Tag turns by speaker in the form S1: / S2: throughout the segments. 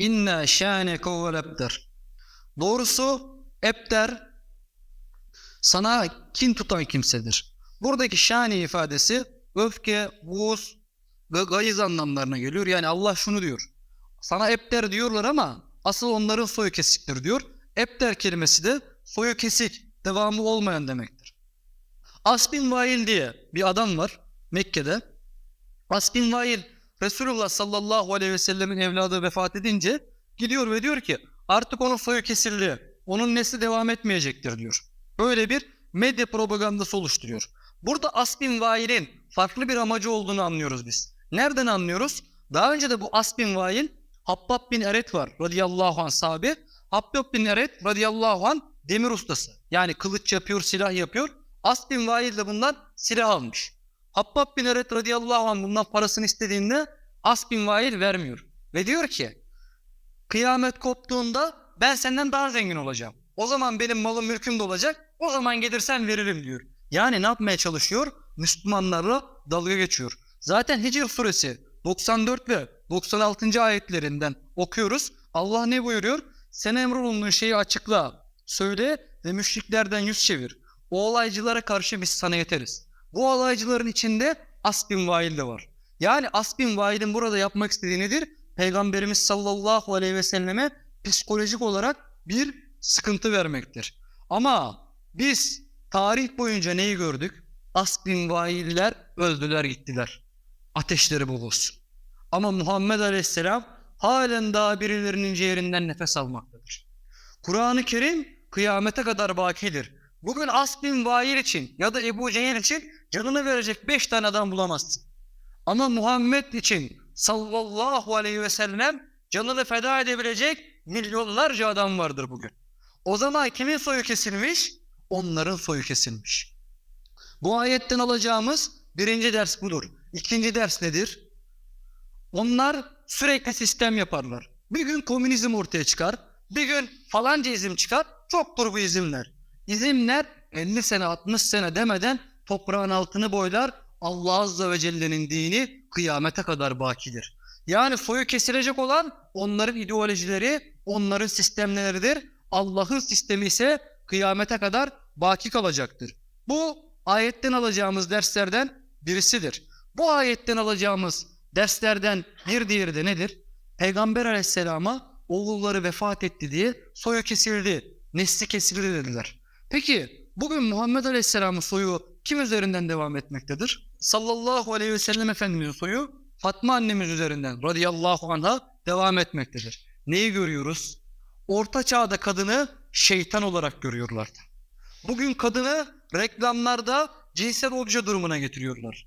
S1: İnna şâneke vel ebter. Doğrusu ebter sana kin tutan kimsedir. Buradaki şani ifadesi öfke, buğuz ve gayız anlamlarına geliyor. Yani Allah şunu diyor. Sana ebter diyorlar ama asıl onların soyu kesiktir diyor. Ebter kelimesi de soyu kesik, devamı olmayan demektir. As bin Vail diye bir adam var Mekke'de. As bin Vail Resulullah sallallahu aleyhi ve sellemin evladı vefat edince gidiyor ve diyor ki artık onun soyu kesildi. Onun nesli devam etmeyecektir diyor. Böyle bir medya propagandası oluşturuyor. Burada As bin Vail'in farklı bir amacı olduğunu anlıyoruz biz. Nereden anlıyoruz? Daha önce de bu As bin Vail Habbab bin Eret var radıyallahu anh sahabe. Habbab bin Eret radıyallahu anh demir ustası. Yani kılıç yapıyor, silah yapıyor. As bin Vail de bundan silah almış. Habbab bin Eret radıyallahu anh bundan parasını istediğinde As bin Vail vermiyor. Ve diyor ki kıyamet koptuğunda ben senden daha zengin olacağım. O zaman benim malım mülküm de olacak. O zaman gelirsen veririm diyor. Yani ne yapmaya çalışıyor? Müslümanlarla dalga geçiyor. Zaten Hicr suresi 94 ve 96. ayetlerinden okuyoruz. Allah ne buyuruyor? Sen emrolunduğun şeyi açıkla, söyle ve müşriklerden yüz çevir. O olaycılara karşı biz sana yeteriz. Bu olaycıların içinde As bin Vail de var. Yani As bin Vail'in burada yapmak istediği nedir? Peygamberimiz sallallahu aleyhi ve selleme psikolojik olarak bir sıkıntı vermektir. Ama biz tarih boyunca neyi gördük? As bin Vail'ler öldüler gittiler. Ateşleri bol olsun. Ama Muhammed Aleyhisselam halen daha birilerinin ciğerinden nefes almaktadır. Kur'an-ı Kerim kıyamete kadar bakidir. Bugün As bin Vail için ya da Ebu Cehil için canını verecek beş tane adam bulamazsın. Ama Muhammed için sallallahu aleyhi ve sellem canını feda edebilecek milyonlarca adam vardır bugün. O zaman kimin soyu kesilmiş? Onların soyu kesilmiş. Bu ayetten alacağımız birinci ders budur. İkinci ders nedir? Onlar sürekli sistem yaparlar. Bir gün komünizm ortaya çıkar, bir gün falanca izim çıkar, çoktur bu izimler. İzimler 50 sene 60 sene demeden toprağın altını boylar, Allah Azze ve Celle'nin dini kıyamete kadar bakidir. Yani soyu kesilecek olan onların ideolojileri, onların sistemleridir. Allah'ın sistemi ise kıyamete kadar baki kalacaktır. Bu ayetten alacağımız derslerden birisidir. Bu ayetten alacağımız derslerden bir diğeri de nedir? Peygamber aleyhisselama oğulları vefat etti diye soyu kesildi, nesli kesildi dediler. Peki bugün Muhammed aleyhisselamın soyu kim üzerinden devam etmektedir? Sallallahu aleyhi ve sellem Efendimizin soyu Fatma annemiz üzerinden radıyallahu anha devam etmektedir. Neyi görüyoruz? Orta çağda kadını şeytan olarak görüyorlardı. Bugün kadını reklamlarda cinsel obje durumuna getiriyorlar.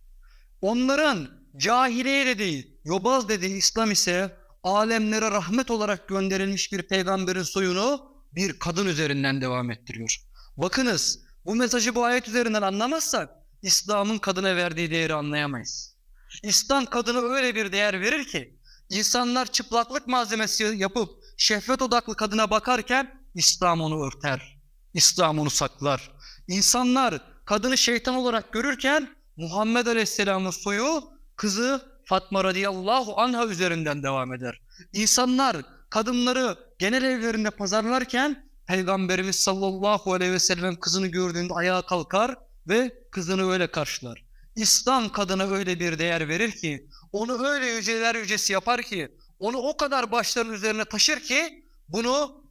S1: Onların cahiliye dediği, yobaz dediği İslam ise alemlere rahmet olarak gönderilmiş bir peygamberin soyunu bir kadın üzerinden devam ettiriyor. Bakınız bu mesajı bu ayet üzerinden anlamazsak İslam'ın kadına verdiği değeri anlayamayız. İslam kadına öyle bir değer verir ki insanlar çıplaklık malzemesi yapıp şehvet odaklı kadına bakarken İslam onu örter. İslam onu saklar. İnsanlar kadını şeytan olarak görürken Muhammed Aleyhisselam'ın soyu kızı Fatma radıyallahu anha üzerinden devam eder. İnsanlar kadınları genel evlerinde pazarlarken Peygamberimiz sallallahu aleyhi ve sellem kızını gördüğünde ayağa kalkar ve kızını öyle karşılar. İslam kadına öyle bir değer verir ki, onu öyle yüceler yücesi yapar ki, onu o kadar başların üzerine taşır ki, bunu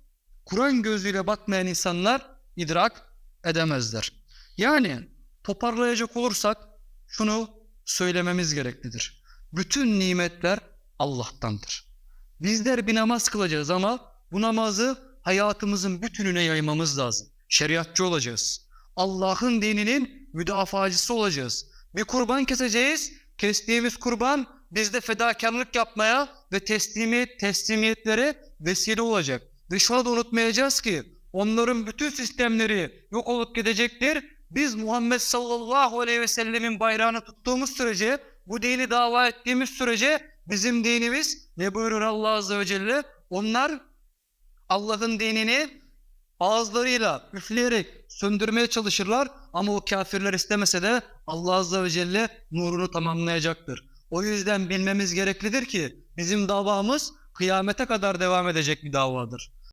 S1: Kur'an gözüyle bakmayan insanlar idrak edemezler. Yani toparlayacak olursak şunu söylememiz gereklidir. Bütün nimetler Allah'tandır. Bizler bir namaz kılacağız ama bu namazı hayatımızın bütününe yaymamız lazım. Şeriatçı olacağız. Allah'ın dininin müdafacısı olacağız. Bir kurban keseceğiz. Kestiğimiz kurban bizde fedakarlık yapmaya ve teslimiyet, teslimiyetlere vesile olacak. Ve şunu da unutmayacağız ki onların bütün sistemleri yok olup gidecektir. Biz Muhammed sallallahu aleyhi ve sellemin bayrağını tuttuğumuz sürece, bu dini dava ettiğimiz sürece bizim dinimiz ne buyurur Allah azze ve celle? Onlar Allah'ın dinini ağızlarıyla üfleyerek söndürmeye çalışırlar ama o kafirler istemese de Allah azze ve celle nurunu tamamlayacaktır. O yüzden bilmemiz gereklidir ki bizim davamız kıyamete kadar devam edecek bir davadır.